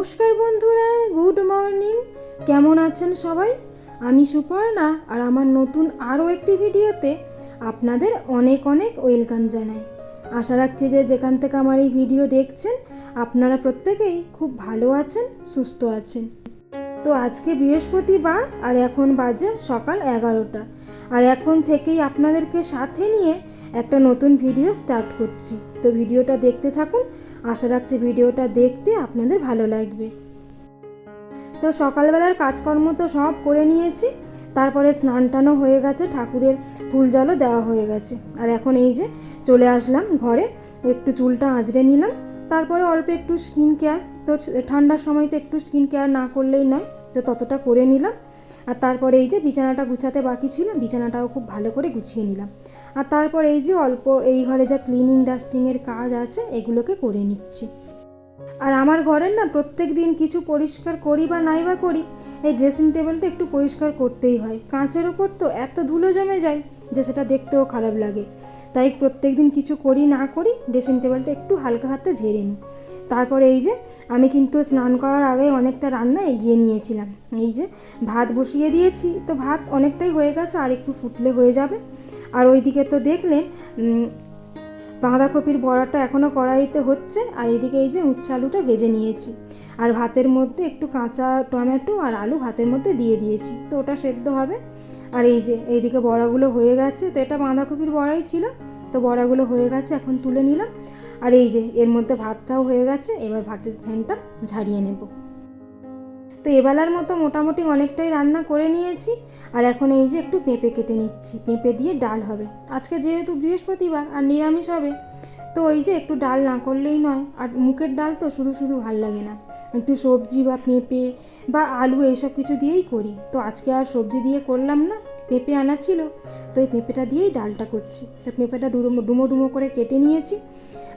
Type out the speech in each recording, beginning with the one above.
নমস্কার বন্ধুরা, good morning. কেমন আছেন সবাই? আমি সুপর্ণা আর আমার নতুন আরও একটি ভিডিওতে আপনাদের অনেক অনেক ওয়েলকাম জানাই। আশা রাখছি যে যেখান থেকে আমার এই ভিডিও দেখছেন, আপনারা প্রত্যেকেই খুব ভালো আছেন, সুস্থ আছেন। তো আজকে বৃহস্পতিবার আর এখন বাজে সকাল এগারোটা। আর এখন থেকেই আপনাদেরকে সাথে নিয়ে একটা নতুন ভিডিও স্টার্ট করছি। তো ভিডিওটা দেখতে থাকুন আশা রাখছি ভিডিওটা দেখতে আপনাদের ভালো লাগবে। তো সকালবেলার কাজকর্ম তো সব করে নিয়েছি, তারপরে স্নান টানও হয়ে গেছে, ঠাকুরের ফুল জলও দেওয়া হয়ে গেছে। আর এখন এই যে চলে আসলাম ঘরে, একটু চুলটা আঁচড়ে নিলাম, তারপরে অল্প একটু স্কিন কেয়ার, তো ঠান্ডার সময় তো একটু স্কিন কেয়ার না করলেই নয়, তো ততটা করে নিলাম। আর তারপরে এই যে বিছানাটা গুছাতে বাকি ছিল, বিছানাটাও খুব ভালো করে গুছিয়ে নিলাম। আর তারপর এই যে অল্প এই ঘরে যা ক্লিনিং ডাস্টিংয়ের কাজ আছে, এগুলোকে করে নিচ্ছি। আর আমার ঘরের না প্রত্যেক দিন কিছু পরিষ্কার করি বা নাই বা করি, এই ড্রেসিং টেবিলটা একটু পরিষ্কার করতেই হয়। কাঁচের ওপর তো এত ধুলো জমে যায় যে সেটা দেখতেও খারাপ লাগে। তাই প্রত্যেক দিন কিছু করি না করি ড্রেসিং টেবিলটা একটু হালকা হাতে ঝেড়ে নিই। তারপরে এই যে আমি কিন্তু স্নান করার আগে অনেকটা রান্না এগিয়ে নিয়েছিলাম। এই যে ভাত বসিয়ে দিয়েছি, তো ভাত অনেকটাই হয়ে গেছে, আর একটু ফুটলে হয়ে যাবে। আর ওইদিকে তো দেখলেন বাঁধাকপির বড়াটা এখনও কড়াইতে হচ্ছে, আর এদিকে এই যে উচ্ছে আলুটা ভেজে নিয়েছি। আর ভাতের মধ্যে একটু কাঁচা টমেটো আর আলু ভাতের মধ্যে দিয়ে দিয়েছি, তো ওটা সেদ্ধ হবে। আর এই যে এইদিকে বড়াগুলো হয়ে গেছে, তো এটা বাঁধাকপির বড়াই ছিল, তো বড়াগুলো হয়ে গেছে, এখন তুলে নিলাম। আর এই যে, এর মধ্যে ভাতটাও হয়ে গেছে, এবার ভাতের ফ্যানটা ঝাড়িয়ে নেব। তো এবেলার মতো মোটামুটি অনেকটাই রান্না করে নিয়েছি, আর এখন এই যে একটু পেঁপে কেটে নিচ্ছি। পেঁপে দিয়ে ডাল হবে। আজকে যেহেতু বৃহস্পতিবার আর নিরামিষ হবে, তো ওই যে একটু ডাল না করলেই নয়, আর মুখের ডাল তো শুধু শুধু ভালো লাগে না। একটু সবজি বা পেঁপে বা আলু এইসব কিছু দিয়েই করি। তো আজকে আর সবজি দিয়ে করলাম না, পেঁপে আনা ছিল, তো এই পেঁপেটা দিয়েই ডালটা করছি। তো পেঁপেটা ডুমো ডুমো ডুমো করে কেটে নিয়েছি।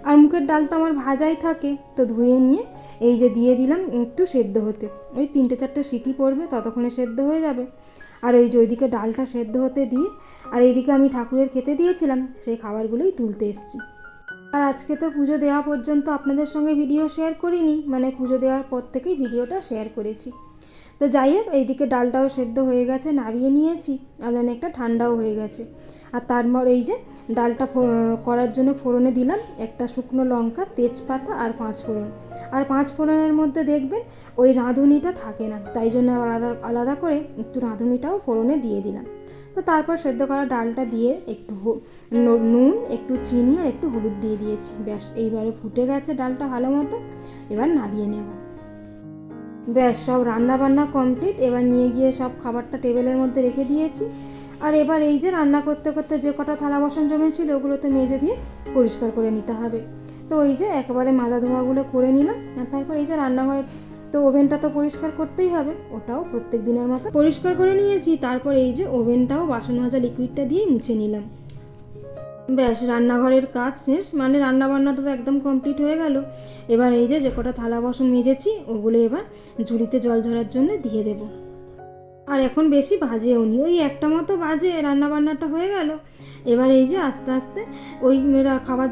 আর মুখের ডাল তো আমার ভাজাই থাকে, তো ধুয়ে নিয়ে এই যে দিয়ে দিলাম একটু সেদ্ধ হতে। ওই তিনটে চারটে সিটি পড়বে, ততক্ষণে সেদ্ধ হয়ে যাবে। আর এই যে ওইদিকে ডালটা সেদ্ধ হতে দিয়ে, আর এইদিকে আমি ঠাকুরের খেতে দিয়েছিলাম, সেই খাবারগুলোই তুলতে এসেছি। আর আজকে তো পুজো দেওয়া পর্যন্ত আপনাদের সঙ্গে ভিডিও শেয়ার করিনি মানে পুজো দেওয়ার পর থেকেই ভিডিওটা শেয়ার করেছি। তো যাই হোক, এইদিকে ডালটাও সেদ্ধ হয়ে গেছে, নাবিয়ে নিয়েছি, আর অনেকটা ঠান্ডাও হয়ে গেছে। আর তারপর এই যে ডালটা করার জন্য ফোড়নে দিলাম। একটা শুকনো লঙ্কা, তেজপাতা আর পাঁচ ফোড়ন। আর পাঁচ ফোড়নের মধ্যে দেখবেন ওই রাঁধুনিটা থাকে না। তাই জন্য আলাদা আলাদা করে একটু রাঁধুনিটাও ফোড়নে দিয়ে দিলাম। তো তারপর সেদ্ধ করা ডালটা দিয়ে একটু নুন, একটু চিনি আর একটু হলুদ দিয়ে দিয়েছি। ব্যাস, এইবারে ফুটে গেছে ডালটা ভালো মতো। এবার নামিয়ে নেব। ব্যাস, সব রান্না বান্না কমপ্লিট। এবার নিয়ে গিয়ে সব খাবারটা টেবিলের মধ্যে রেখে দিয়েছি। আর এবার এই যে রান্না করতে করতে যে কটা থালা বাসন জমেছিল, ওগুলো তো মেজে দিয়ে পরিষ্কার করে নিতে হবে। তো ওই যে একেবারে মাজা ধোয়াগুলো করে নিলাম, আর তারপর এই যে রান্নাঘরের তো ওভেনটা তো পরিষ্কার করতেই হবে, ওটাও প্রত্যেক দিনের মতো পরিষ্কার করে নিয়েছি। তারপর এই যে ওভেনটাও বাসন মাজা লিকুইডটা দিয়ে মুছে নিলাম। ব্যাস, রান্নাঘরের কাজ শেষ মানে রান্না বান্নাটা তো একদম কমপ্লিট হয়ে গেল। এবার এই যে যে কটা থালা বাসন মেজেছি, ওগুলো এবার ঝুড়িতে জল ঝরার জন্য দিয়ে দেব। আর এখন বেশি বাজেও নি। ওই একটা মতো বাজে রান্না বান্নাটা হয়ে গেল। এবার এই যে আস্তে আস্তে ওই খাবার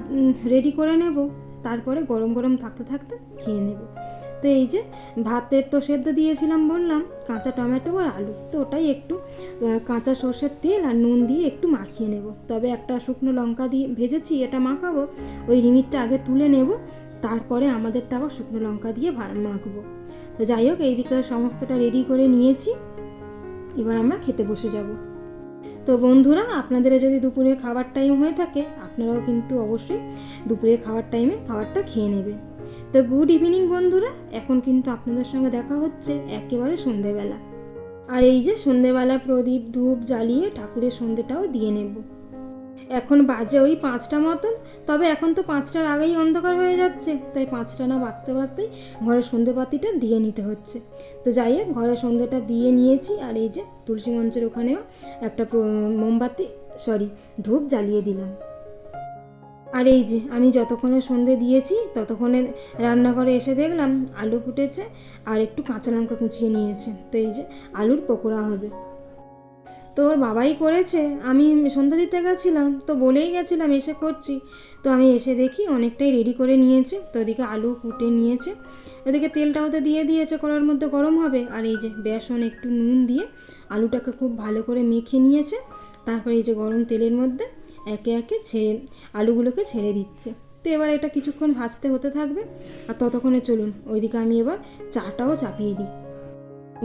রেডি করে নেব। তারপরে গরম গরম থাকতে থাকতে খেয়ে নেব। তো এই যে ভাতের তো সেদ্ধ দিয়েছিলাম বললাম, কাঁচা টমেটো আর আলু। তো ওটাই একটু কাঁচা সর্ষের তেল আর নুন দিয়ে একটু মাখিয়ে নেব। তবে একটা শুকনো লঙ্কা দিয়ে ভেজেছি, এটা মাখাবো। ওই রিমিটটা আগে তুলে নেব। তারপরে আমাদেরটা আবার শুকনো লঙ্কা দিয়ে মাখবো। তো যাই হোক, এইদিকে সমস্তটা রেডি করে নিয়েছি। এবার আমরা খেতে বসে যাব। তো বন্ধুরা, আপনাদের যদি দুপুরের খাবার টাইম হয়ে থাকে, আপনারাও কিন্তু অবশ্যই দুপুরের খাবার টাইমে খাবারটা খেয়ে নেবে তো গুড ইভিনিং বন্ধুরা, এখন কিন্তু আপনাদের সঙ্গে দেখা হচ্ছে একেবারে সন্ধেবেলা। আর এই যে সন্ধেবেলা প্রদীপ ধূপ জ্বালিয়ে ঠাকুরের সন্ধেটাও দিয়ে নেব। এখন বাজে ওই পাঁচটা মতন, তবে এখন তো পাঁচটার আগেই অন্ধকার হয়ে যাচ্ছে, তাই পাঁচটা না বাজতে বাজতেই ঘরের সন্ধেবাতিটা দিয়ে নিতে হচ্ছে। তো যাই হোক ঘরে সন্ধেটা দিয়ে নিয়েছি, আর এই যে তুলসী মঞ্চের ওখানেও একটা মোমবাতি সরি ধূপ জ্বালিয়ে দিলাম। আর এই যে আমি যতক্ষণে সন্ধে দিয়েছি, ততক্ষণে রান্নাঘরে এসে দেখলাম আলু ফুটেছে, আর একটু কাঁচা লঙ্কা কুচিয়ে নিয়েছে। তো এই যে আলুর পকোড়া হবে। তো ওর বাবাই করেছে। আমি সন্ধ্যা দিতে গেছিলাম, তো বলেই গেছিলাম, এসে করছি। তো আমি এসে দেখি অনেকটাই রেডি করে নিয়েছে, তো ওদিকে আলু কুটে নিয়েছে। ওদিকে তেলটা ওতে দিয়ে দিয়েছে, কড়ার মধ্যে গরম হবে। আর এই যে বেসন, একটু নুন দিয়ে আলুটাকে খুব ভালো করে মেখে নিয়েছে। তারপরে এই যে গরম তেলের মধ্যে একে একে ছেড়ে, আলুগুলোকে ছেড়ে দিচ্ছে। তো এবার এটা কিছুক্ষণ ভাজতে হতে থাকবে। আর ততক্ষণে চলুন, ওইদিকে আমি এবার চাটাও চাপিয়ে দিই।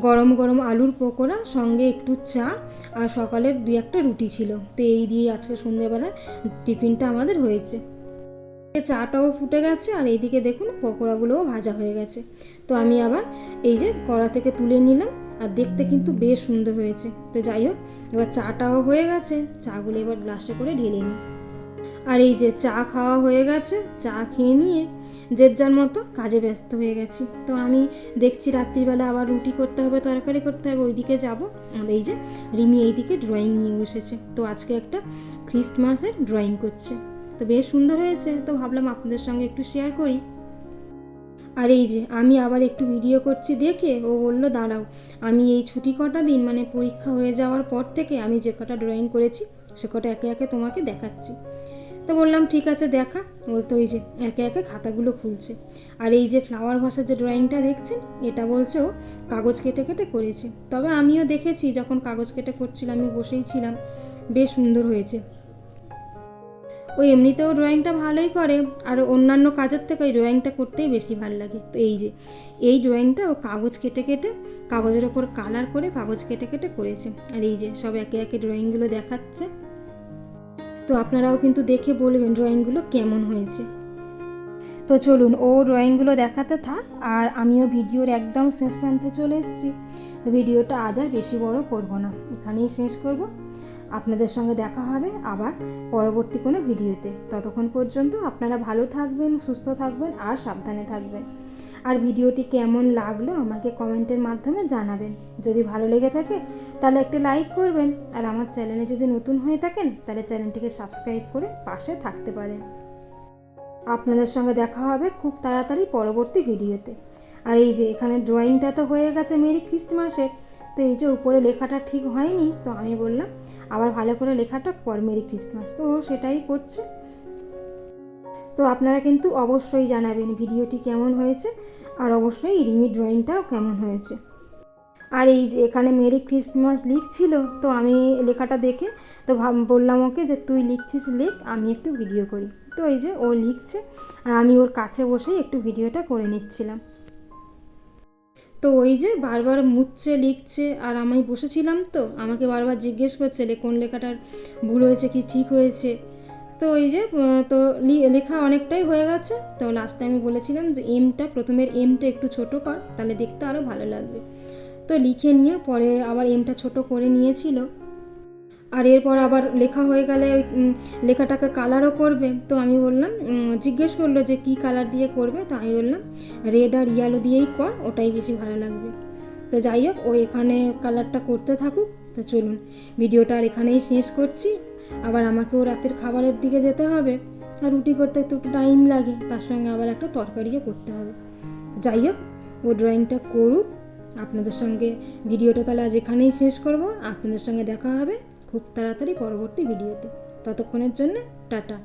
গরম গরম আলুর পকোড়া, সঙ্গে একটু চা আর সকালের দুই একটা রুটি ছিল। তো এই দিয়ে আজকে সন্ধ্যেবেলা টিফিনটা আমাদের হয়েছে। চাটাও ফুটে গেছে আর এইদিকে দেখুন পকোড়াগুলোও ভাজা হয়ে গেছে। তো আমি আবার এই যে কড়া থেকে তুলে নিলাম আর দেখতে কিন্তু বেশ সুন্দর হয়েছে। তো যাই হোক, এবার চাটাও হয়ে গেছে, চাগুলো এবার গ্লাসে করে ঢেলে নিই। আর এই যে চা খাওয়া হয়ে গেছে, চা খেয়ে নিয়ে যে যার মতো কাজে ব্যস্ত হয়ে গেছি। তো আমি দেখছি রাত্রিবেলা আবার রুটি করতে হবে, তরকারি করতে হবে, ওইদিকে যাব। আর এই যে রিমি এইদিকে ড্রয়িং নিয়ে বসেছে। তো আজকে একটা খ্রিস্টমাসের ড্রয়িং করছে। তো বেশ সুন্দর হয়েছে। তো ভাবলাম আপনাদের সঙ্গে একটু শেয়ার করি। আর এই যে আমি আবার একটু ভিডিও করছি দেখে, ও বলল, দাঁড়াও, আমি এই ছুটি কটা দিন মানে পরীক্ষা হয়ে যাওয়ার পর থেকে আমি যে কটা ড্রয়িং করেছি, সে কটা একে একে তোমাকে দেখাচ্ছি। তো বললাম, ঠিক আছে, দেখা। বলতো ওই যে একে একে খাতাগুলো খুলছে। আর এই যে ফ্লাওয়ার ভাষার যে ড্রয়িংটা দেখছেন এটা বলছে ও কাগজ কেটে কেটে করেছে। তবে আমিও দেখেছি, যখন কাগজ কেটে করছিলাম আমি বসেই ছিলাম। বেশ সুন্দর হয়েছে। ও এমনিতেও ড্রয়িংটা ভালোই করে, আর অন্যান্য কাজের থেকে ওই ড্রয়িংটা করতেই বেশি ভালো লাগে। তো এই যে, এই ড্রয়িংটা ও কাগজ কেটে কেটে, কাগজের ওপর কালার করে কাগজ কেটে কেটে করেছে। আর এই যে সব একে একে ড্রয়িংগুলো দেখাচ্ছে। তো আপনারাও কিন্তু দেখে বলবেন ড্রয়িংগুলো কেমন হয়েছে। তো চলুন, ও ড্রয়িংগুলো দেখাতে থাক, আর আমিও ভিডিওর একদম শেষ প্রান্তে চলে এসেছি। তো ভিডিওটা আজ আর বেশি বড় করব না, এখানেই শেষ করব। আপনাদের সঙ্গে দেখা হবে আবার পরবর্তী কোনো ভিডিওতে। ততক্ষণ পর্যন্ত আপনারা ভালো থাকবেন, সুস্থ থাকবেন, আর সাবধানে থাকবেন। আর ভিডিওটি কেমন লাগল আমাকে কমেন্টের মাধ্যমে জানাবেন। যদি ভালো লেগে থাকে, তাহলে একটি লাইক করবেন। আর আমার চ্যানেলে যদি নতুন হয়ে থাকেন, তাহলে চ্যানেলটিকে সাবস্ক্রাইব করে পাশে থাকতে পারেন। আপনাদের সঙ্গে দেখা হবে খুব তাড়াতাড়ি পরবর্তী ভিডিওতে। আর এই যে এখানে ড্রয়িংটা তো হয়ে গেছে মেরি খ্রিস্টমাসের তো এই যে উপরে লেখাটা ঠিক হয়নি, তো আমি বললাম আবার ভালো করে লেখাটা পর মেরি খ্রিস্টমাস। তো সেটাই করছে। তো আপনারা কিন্তু অবশ্যই জানাবেন ভিডিওটি কেমন হয়েছে আর অবশ্যই রিমি ড্রয়িংটাও কেমন হয়েছে। আর এই যে এখানে মেরি ক্রিসমাস লিখছিল তো আমি লেখাটা দেখে তো বললাম ওকে যে তুই লিখছিস লেখ, আমি একটু ভিডিও করি। তো এই যে ও লিখছে, আর আমি ওর কাছে বসেই একটু ভিডিওটা করে নিচ্ছিলাম। তো ওই যে বারবার মুছছে লিখছে, আর আমি বসেছিলাম তো, আমাকে বারবার জিজ্ঞেস করছে কোন লেখাটার ভুল হয়েছে, কি ঠিক হয়েছে। তো ওই যে তো লেখা অনেকটাই হয়ে গেছে। তো লাস্টে আমি বলেছিলাম যে এমটা প্রথমের এমটা একটু ছোট কর, তাহলে দেখতে আরও ভালো লাগবে। তো লিখে নিয়ে পরে আবার এমটা ছোট করে নিয়েছিল। আর এরপর আবার লেখা হয়ে গেলে ওই লেখাটাকে কালারও করবে। তো আমি বললাম জিজ্ঞেস করল যে, কি কালার দিয়ে করবে? তো আমি বললাম রেড আর ইয়েলো দিয়েই কর, ওটাই বেশি ভালো লাগবে। তো যাই হোক, ও এখানে কালারটা করতে থাকুক। তো চলুন, ভিডিওটা আর এখানেই শেষ করছি। আবার আমাকেও রাতের খাবারের দিকে যেতে হবে আর রুটি করতে একটু টাইম লাগে, তার সঙ্গে আবার একটা তরকারিও করতে হবে। যাই হোক, ও ড্রয়িংটা করুক, আপনাদের সঙ্গে ভিডিওটা তাহলে আজ এখানেই শেষ করব, আপনাদের সঙ্গে দেখা হবে খুব তাড়াতাড়ি পরবর্তী ভিডিওতে। ততক্ষণের জন্য টাটা।